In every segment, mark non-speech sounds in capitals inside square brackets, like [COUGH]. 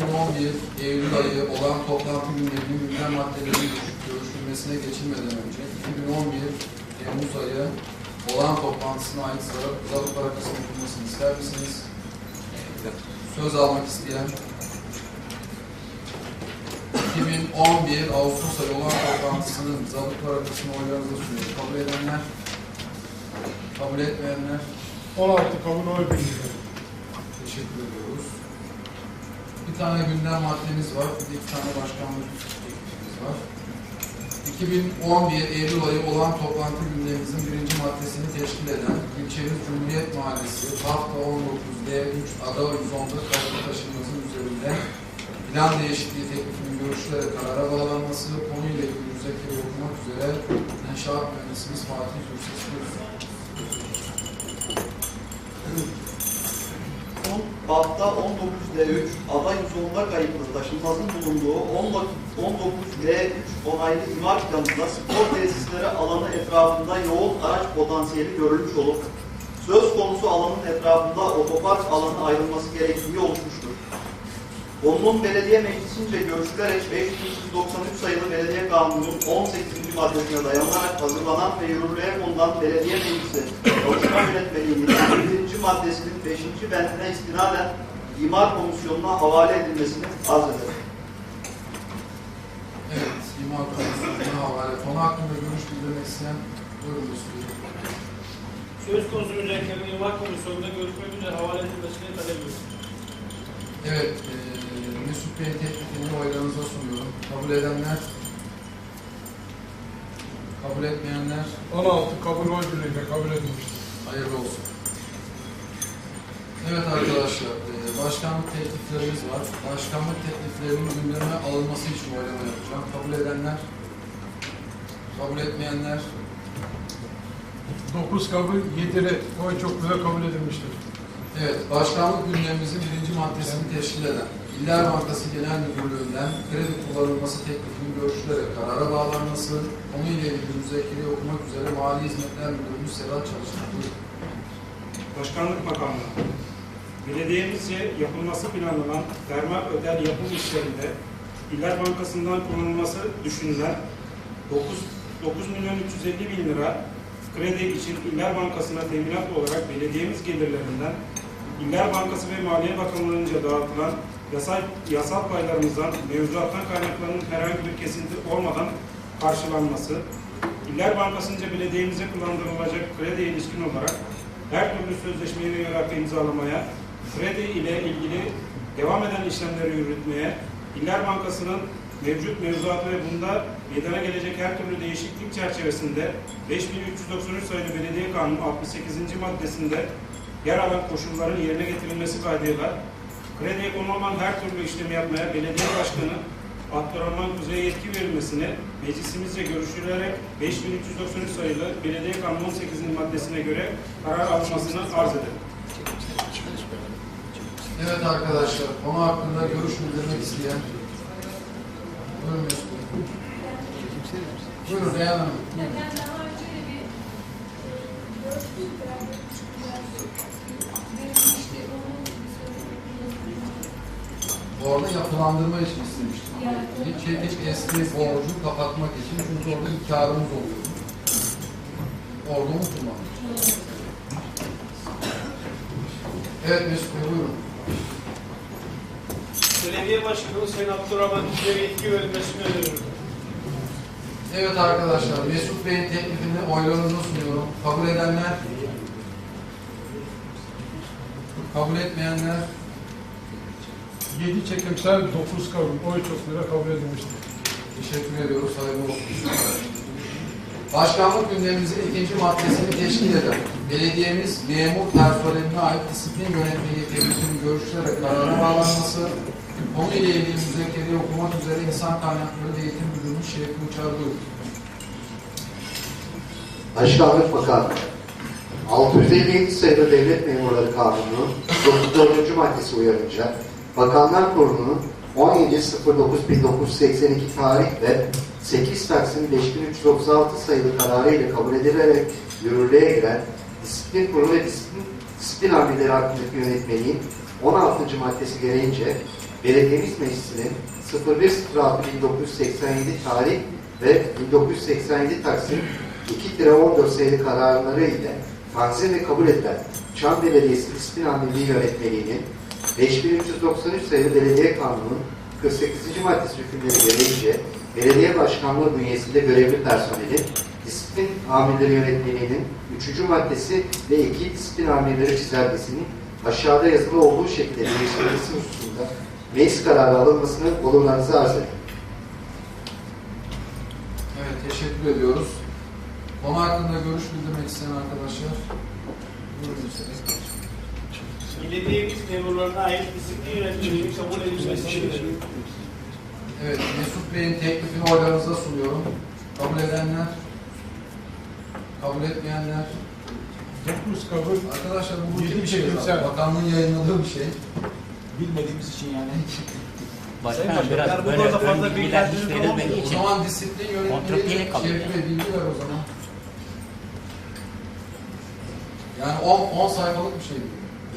arkadaşlarım 2011 Eylül ayı olan toplantı günlerinin gündem maddelerinin görüşülmesine geçilmeden önce 2011 Temmuz ayı olan toplantısına ait zarf kısmı okunmasını ister misiniz? Söz almak isteyen 2011 Ağustos ayı olan toplantısının zabıtlar kısmı oylarınıza sunuyor. Kabul edenler, kabul etmeyenler 16 kabul oy teşekkür ediyoruz. Tane gündem maddemiz var, bir iki tane başkanlık teklifimiz var. 2011 Eylül ayı olan toplantı gündemimizin birinci maddesini teşkil eden ilçemiz Cumhuriyet Mahallesi hafta 19 D3 ada 110'da kayıtlı taşınması üzerinde plan değişikliği teklifinin görüşlere karara bağlanması konuyla ilgili müzakere okumak üzere İnşaat Mühendisimiz Fatih Türkses Hafta 19D3 aday 110'da kayıtlı taşınmazın bulunduğu 19D3 onaylı imar planında spor tesisleri alanı etrafında yoğun araç potansiyeli görülmüş olup söz konusu alanın etrafında otopark alanı ayrılması gerektiği oluşmuştur. Konunun belediye meclisince görüşülerek 5393 sayılı belediye kanununun 18. maddesine dayanarak hazırlanan ve yürürlüğe konulan belediye meclisi çalışma yönetmeliğinin 1. maddesinin 5. bendine istinaden imar komisyonuna havale edilmesini arz ederim. Evet, imar komisyonuna havale. Konu hakkında görüş bildirmek isteyen buyurun. Söz konusu müzakere imar komisyonunda görüşmek üzere havale edilmesini talep ediyoruz. Evet, eee Mesut Bey'in teklifini oylarınıza sunuyorum. Kabul edenler, kabul etmeyenler 16 kabul oy birliğiyle kabul edilmiştir. hayırlı olsun. Evet arkadaşlar, eee, başkanlık tekliflerimiz var. Başkanlık tekliflerinin gündeme alınması için oylama yapacağım. Kabul edenler, kabul etmeyenler 9 kabul, 7 oy çokluğuyla kabul edilmiştir. Evet, başkanlık gündemimizin birinci maddesini teşkil eden İller Bankası Genel Müdürlüğü'nden kredi kullanılması teklifinin görüşülere karara bağlanması, konuyla ilgili müzakere okumak üzere Mali Hizmetler Müdürümüz Sedat Çalışkan. Başkanlık Bakanlığı, belediyemizce yapılması planlanan termal ödel yapım işlerinde İller Bankası'ndan kullanılması düşünülen 9, 9 milyon 350 bin lira kredi için İller Bankası'na teminat olarak belediyemiz gelirlerinden İller Bankası ve Maliye Bakanlığı'nca dağıtılan yasal, yasal paylarımızdan mevzuattan kaynaklanan herhangi bir kesinti olmadan karşılanması, İller Bankası'nca belediyemize kullandırılacak kredi ilişkin olarak her türlü sözleşmeyi ve imzalamaya, kredi ile ilgili devam eden işlemleri yürütmeye, İller Bankası'nın mevcut mevzuatı ve bunda meydana gelecek her türlü değişiklik çerçevesinde 5393 sayılı Belediye Kanunu 68. maddesinde yer alan koşulların yerine getirilmesi kaydıyla krediye konu olan her türlü işlemi yapmaya belediye başkanı Abdurrahman Kuzey'e yetki verilmesini meclisimizce görüşülerek 5393 sayılı Belediye Kanunu 18. maddesine göre karar alınmasını arz ederim. Evet arkadaşlar, konu hakkında görüş bildirmek isteyen Buyurun. Buyurun Reyhan Hanım. Orada yapılandırma için istemiştim. Hiç, hiç eski borcu kapatmak için çünkü orada bir karımız oluyor. Orada unutulmamış. Evet Mesut Bey buyurun. Belediye Başkanı Sayın Abdurrahman Tüzey'e yetki verilmesini öneriyorum. Evet arkadaşlar Mesut Bey'in teklifini oylarınıza sunuyorum. Kabul edenler, kabul etmeyenler, 7 çekimsel, 9 kabul, oy çokluğuyla kabul edilmiştir. Teşekkür ediyoruz. Hayırlı olsun. Başkanlık gündemimizin ikinci maddesini teşkil eden belediyemiz memur personeline ait disiplin yönetmeliği teklifinin görüşülerek karara bağlanması, konuyla ilgili müzakereyi okumak üzere insan kaynakları ve eğitim müdürümüz Şevki Uçar. Başkanlık Bakanlığı 657 sayılı Devlet Memurları Kanunu 94. maddesi uyarınca Bakanlar Kurulu'nun 17.09.1982 tarih ve 8 Taksim 5336 sayılı kararı ile kabul edilerek yürürlüğe giren Disiplin Kurulu ve Disiplin, Disiplin Amirleri hakkındaki yönetmeliğin 16. maddesi gereğince Belediyemiz Meclisi'nin 01.06.1987 tarih ve 1987 Taksim 2 lira 14 sayılı kararları ile tanzim ve kabul edilen Çam Belediyesi Disiplin Amirliği Yönetmeliği'nin 5393 sayılı Belediye Kanunu'nun 48. maddesi hükümleri gereğince belediye başkanlığı bünyesinde görevli personelin disiplin amirleri yönetmeliğinin 3. maddesi ve 2 disiplin amirleri çizelgesinin aşağıda yazılı olduğu şekilde değiştirilmesi hususunda meclis kararı alınmasını olurlarınızı arz ederim. Evet, teşekkür ediyoruz. Konu hakkında görüş bildirmek isteyen arkadaşlar. Belediyemiz memurlarına ait disiplin yönetmeliğinin kabul edilmesini. Evet, Mesut Bey'in teklifini oylarınıza sunuyorum. Kabul edenler, kabul etmeyenler. 9 kabul, Arkadaşlar bu Yedi rutin bir şey. Bakanlığın yayınladığı bir şey. bilmediğimiz için yani. [LAUGHS] Başkanım Başkan, biraz yani bu böyle konuda fazla ön bilgi bilgiler hiç zaman verilmediği O için zaman disiplin yönetmeliği. Bey bilgi ver o zaman. Yani 10, 10 sayfalık bir şey.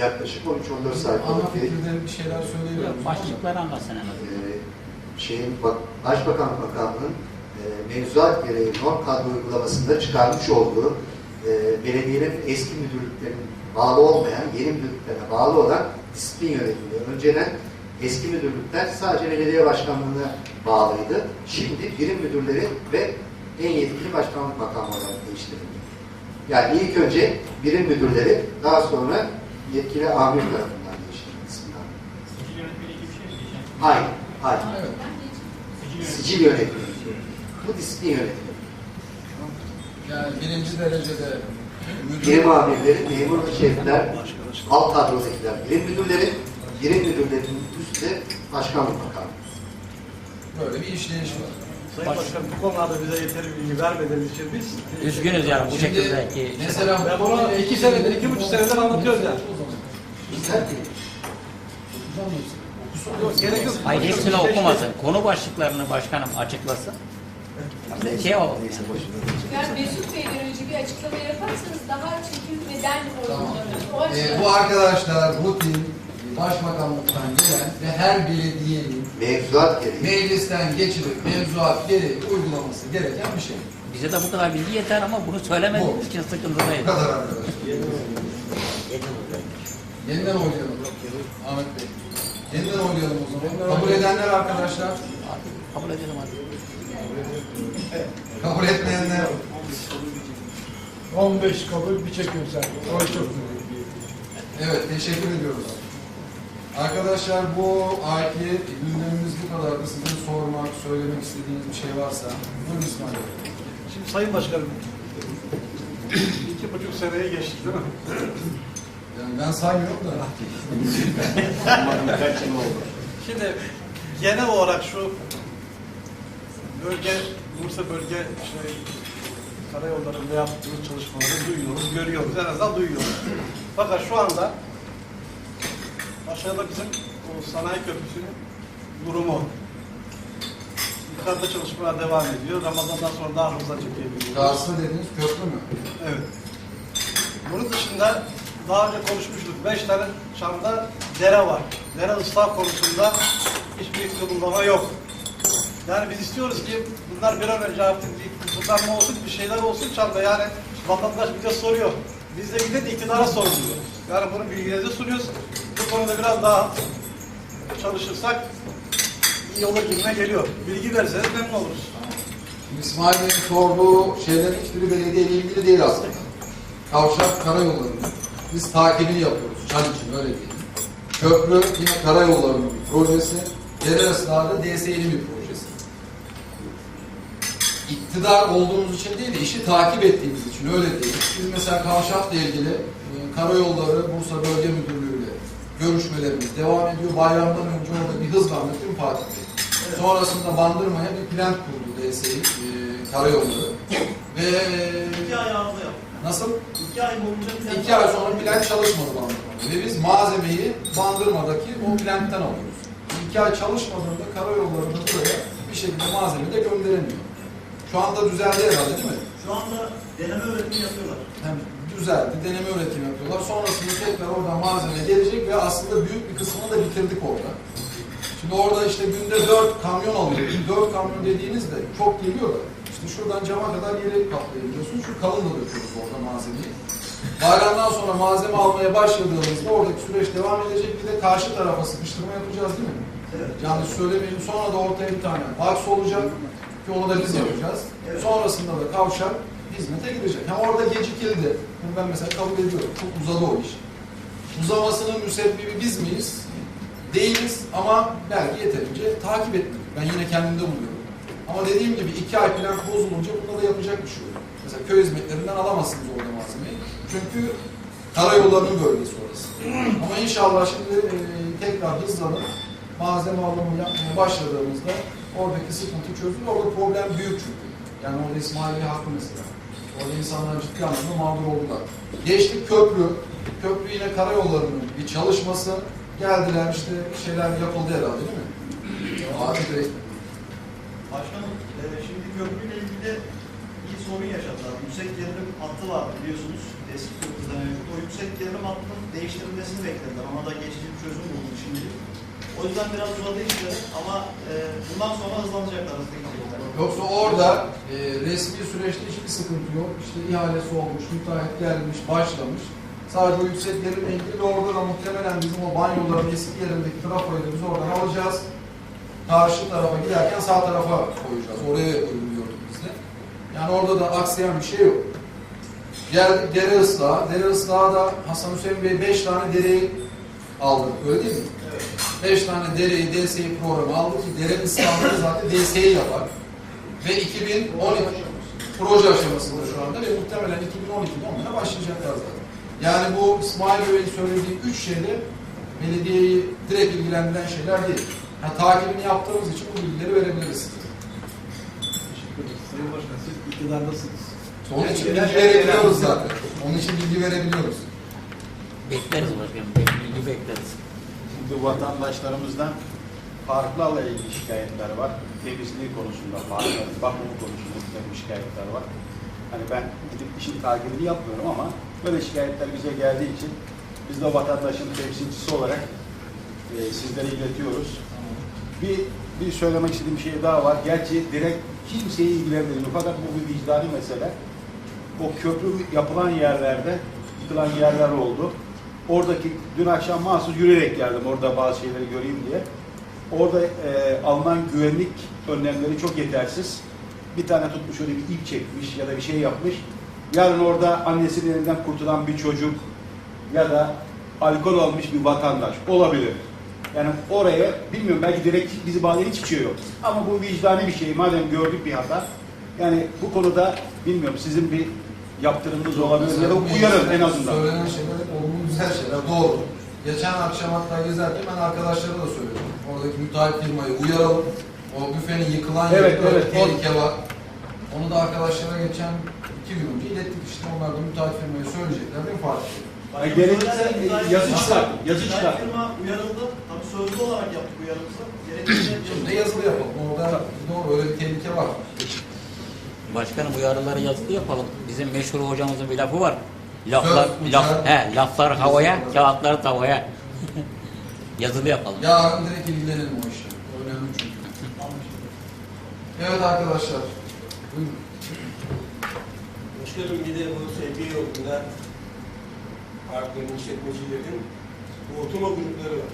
Yaklaşık 13-14 Ana sayfalık bir fikirleri bir şeyler söyleyebilirim. başlıkları anlatsın en azından. Ee, şeyin bak, Başbakan Bakanlığı'nın e, mevzuat gereği norm kadro uygulamasında çıkarmış olduğu e, belediyelerin eski müdürlüklerinin bağlı olmayan yeni müdürlüklerine bağlı olan disiplin yönetimi. Önceden eski müdürlükler sadece belediye başkanlığına bağlıydı. Şimdi birim müdürleri ve en yetkili başkanlık makamı olarak değiştirildi. Yani ilk önce birim müdürleri daha sonra yetkili amir tarafından değiştirildi. amiri. Sicil yönetmeliği gibi şey mi? Hayır, hayır. Sicil yönetimi. Bu disiplin yönetimi. Yani birinci derecede müdür, Birim amirleri, memur ve şefler, alt kadrodakiler, birim müdürleri, birim müdürlerin üstte başkanlık makamı. böyle bir işleyiş var. Sayın Başkan bu konularda bize yeteri bilgi vermediğiniz için biz Üzgünüz yani bu Şimdi şekildeki. mesela Ben bunu iki senedir, iki buçuk senedir anlatıyoruz yani. Güzel değil. Yok, gerek yok. Hayır hepsini okumasın. Konu başlıklarını başkanım açıklasın. Şey o. Yani Mesut Bey'den önce bir açıklama yaparsanız daha çekilmeden Tamam. oynanır. O Ee, bu arkadaşlar rutin başbakanlıktan gelen ve her belediyenin Mevzuat gereği. meclisten geçirip mevzuat gereği uygulaması gereken bir şey. Bize de bu kadar bilgi yeter ama bunu söylemediğiniz için Bu sıkıntıdayız. kadar arkadaşlar. Yeniden oylayalım. Ahmet Bey. Yeniden oylayalım o zaman. Kabul edenler arkadaşlar, Kabul edelim hadi. Kabul etmeyenler. 15 kabul, bir çekimsel. Oy çok büyük. Evet, teşekkür ediyoruz. Arkadaşlar bu ayki gündemimiz bu kadardı. Sizin sormak, söylemek istediğiniz bir şey varsa. Buyurun İsmail Bey. Şimdi Sayın Başkanım, [CLEARS THROAT] iki buçuk seneye geçtik değil mi? Yani ben saymıyorum da. Şimdi genel olarak şu bölge, Bursa bölge şey, karayollarında yaptığımız çalışmaları duyuyoruz, görüyoruz. En azından duyuyoruz. Fakat şu anda aşağıda bizim o sanayi köprüsünün durumu. Yukarıda çalışmalar devam ediyor. Ramazan'dan sonra daha hızla çekebiliyoruz. Karşı dediğiniz köprü mü? Evet. Bunun dışında daha önce konuşmuştuk. Beş tane Çam'da dere var. Dere ıslah konusunda hiçbir kılımlama yok. Yani biz istiyoruz ki bunlar bir an önce artık bir kurtarma olsun, bir şeyler olsun Çam'da. Yani vatandaş bize soruyor. Biz de de iktidara soruluyor. Yani bunu bilgilerinize sunuyoruz. Bu konuda biraz daha çalışırsak iyi olur gibime geliyor. Bilgi verirseniz memnun oluruz. İsmail Bey'in sorduğu şeylerin hiçbiri belediye ile ilgili değil aslında. Kavşak karayolları. Biz takibini yapıyoruz. Çan için öyle değil. Köprü yine karayollarının bir projesi. Dere ıslahı DSİ'nin bir projesi. İktidar olduğumuz için değil de işi takip ettiğimiz için öyle değil. Biz mesela kavşakla ilgili e, karayolları Bursa Bölge Müdürlüğü ile görüşmelerimiz devam ediyor. Bayramdan önce orada bir hız varmış değil mi Fatih Bey? Sonrasında Bandırma'ya bir plan kurdu DSİ e, karayolları. Ve İki ay yaptı. nasıl? İki ay boyunca İki ay sonra plan çalışmadı Bandırma'da. Ve biz malzemeyi Bandırma'daki o plantten alıyoruz. İki ay çalışmadığında karayollarında buraya bir şekilde malzeme de gönderemiyor. Şu anda düzeldi herhalde değil mi? Şu anda deneme üretimi yapıyorlar. Hem düzeldi, deneme üretimi yapıyorlar. Sonrasında tekrar oradan malzeme gelecek ve aslında büyük bir kısmını da bitirdik orada. Şimdi orada işte günde 4 kamyon alıyor. 4 kamyon dediğinizde çok geliyor da. İşte şuradan cama kadar yeri kaplayabiliyorsunuz. Şu kalın da döküyoruz orada malzemeyi. Bayramdan sonra malzeme almaya başladığımızda oradaki süreç devam edecek. Bir de karşı tarafa sıkıştırma yapacağız değil mi? Evet. Yani söylemeyeyim sonra da ortaya bir tane box olacak ki onu da biz yapacağız. Evet. Sonrasında da kavşak hizmete girecek. Ha orada gecikildi. Bunu ben mesela kabul ediyorum. Çok uzadı o iş. Uzamasının müsebbibi biz miyiz? Değiliz ama belki yeterince takip etmedik. Ben yine kendimde buluyorum. Ama dediğim gibi iki ay plan bozulunca bunda da yapacak bir şey yok. Mesela köy hizmetlerinden alamazsınız orada malzemeyi. Çünkü karayollarının bölgesi orası. [CLEARS THROAT] Ama inşallah şimdi e, tekrar hızlanıp malzeme alımı yapmaya başladığımızda oradaki sıkıntı çözülür. Orada problem büyük çünkü. Yani orada İsmail Bey haklı mesela. Orada insanlar ciddi anlamda mağdur oldular. Geçtik köprü. Köprü yine karayollarının bir çalışması. Geldiler işte şeyler yapıldı herhalde değil mi? Abi de Başkanım, e, şimdi köprüyle ilgili bir sorun yaşadılar. Yüksek gerilim hattı var biliyorsunuz. Eski köprüden mevcut. O yüksek gerilim hattının değiştirilmesini beklediler. Ona da geçici bir çözüm buldu şimdi. O yüzden biraz uzadı işleri ama e, bundan sonra hızlanacaklar, hızlı. Yoksa orada e, resmi süreçte hiçbir sıkıntı yok. İşte ihalesi olmuş, müteahhit gelmiş, başlamış. Sadece o yüksek gerilimle ilgili ve orada da muhtemelen bizim o banyoların eski yerindeki trafoyu biz oradan alacağız. Karşı tarafa giderken sağ tarafa koyacağız. Oraya uyguluyorduk biz de. Yani orada da aksayan bir şey yok. Geldik dere ıslahı. Dere ıslahı da Hasan Hüseyin Bey 5 tane dereyi aldı. Öyle değil mi? Evet. 5 tane dereyi, DSİ programı aldı ki dere ıslahını zaten DSİ yapar. Ve 2012 proje aşamasında şu anda ve muhtemelen 2012'de onlara başlayacaklar zaten. Yani bu İsmail Bey'in söylediği üç şeyde belediyeyi direkt ilgilendiren şeyler değil. Yani takibini yaptığımız için bu bilgileri verebiliriz. Teşekkür ederim. Sayın Başkan siz iktidardasınız. Onun için bilgi verebiliyoruz zaten. Onun için bilgi verebiliyoruz. Bekleriz başkanım. Bilgi bekleriz. Şimdi vatandaşlarımızdan parklarla ilgili şikayetler var. Temizliği konusunda, parkların bakımı konusunda şikayetler var. Hani ben gidip işin takibini yapmıyorum ama böyle şikayetler bize geldiği için biz de vatandaşın temsilcisi olarak e, sizlere iletiyoruz. Bir, bir söylemek istediğim bir şey daha var. Gerçi direkt kimseyi ilgilendirmiyor. Fakat bu bir vicdani mesele. O köprü yapılan yerlerde yıkılan yerler oldu. Oradaki dün akşam mahsus yürüyerek geldim orada bazı şeyleri göreyim diye. Orada e, alınan güvenlik önlemleri çok yetersiz. Bir tane tutmuş öyle bir ip çekmiş ya da bir şey yapmış. Yarın orada annesinin elinden kurtulan bir çocuk ya da alkol almış bir vatandaş olabilir. Yani oraya bilmiyorum belki direkt bizi bağlayan hiçbir şey yok. Ama bu vicdani bir şey. Madem gördük bir hata. Yani bu konuda bilmiyorum sizin bir yaptırımınız olabilir ya da uyarın en azından. Söylenen şeyler hep olumlu güzel şeyler. Doğru. Geçen akşam hatta gezerken ben arkadaşlara da söyledim. Oradaki müteahhit firmayı uyaralım. O büfenin yıkılan Evet, yerinde evet, tehlike var. Onu da arkadaşlara geçen iki gün önce ilettik işte. Onlar da müteahhit firmaya söyleyecekler. Bir fark yok. Yani gerekirse yazı çıkar, yazı çıkar. firma uyarıldı. Tabii sözlü olarak yaptık uyarımızı. Gerekirse Şimdi de yazılı yapalım. Orada doğru öyle bir tehlike var. Başkanım uyarıları yazılı yapalım. Bizim meşhur hocamızın bir lafı var. Laflar, Söz laf, he, laflar havaya, kağıtlar tavaya. [LAUGHS] yazılı yapalım. Yarın direkt ilgilenelim o işle. Önemli çünkü. Evet arkadaşlar. Buyurun. Başkanım bir de bu sevgi yolunda parkların işletmecilerin bu oturma grupları var.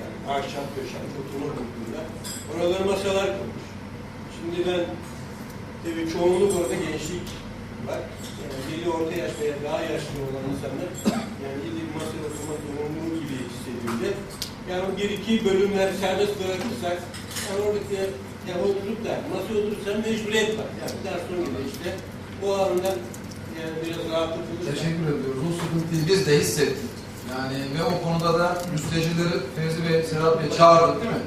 Yani ahşap döşenmiş oturma gruplarında. Oralara masalar kurmuş. Şimdi ben tabii çoğunluk orada gençlik var. Yani belli orta yaş veya daha yaşlı olan insanlar yani illa bir masaya oturma zorunluluğu gibi hissediyorlar. Yani bir iki bölümler serbest bırakırsak yani oradaki ya oturup da masaya oturursan mecburiyet var. Yani ders sonunda işte o andan yani biraz rahatlatılır. Teşekkür ediyoruz. O sıkıntıyı biz de hissettik. Yani ve o konuda da müstecileri Fevzi Bey, Serhat Bey çağırdık değil mi?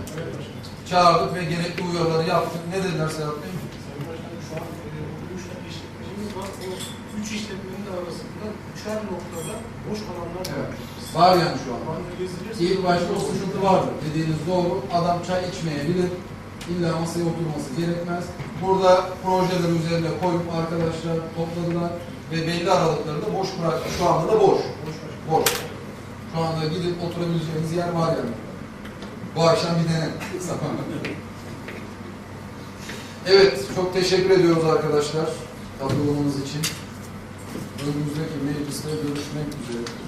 Çağırdık ve gerekli uyarıları yaptık. Ne dediler Serhat Bey? Sayın Başkanım şu an e, bu üç tane işletmecimiz var. O üç işletmenin arasında üçer noktada boş alanlar var. Evet. Var yani şu an. İlk başta o sıkıntı vardı. Dediğiniz doğru. Adam çay içmeyebilir. İlla masaya oturması gerekmez. Burada projeler üzerine koyup arkadaşlar topladılar ve belli aralıkları da boş bıraktı. Şu anda da boş. Boş. Boş. Şu anda gidip oturabileceğiniz yer var yani. Bu akşam bir dene. evet, çok teşekkür ediyoruz arkadaşlar katılımınız için. Önümüzdeki mecliste görüşmek üzere.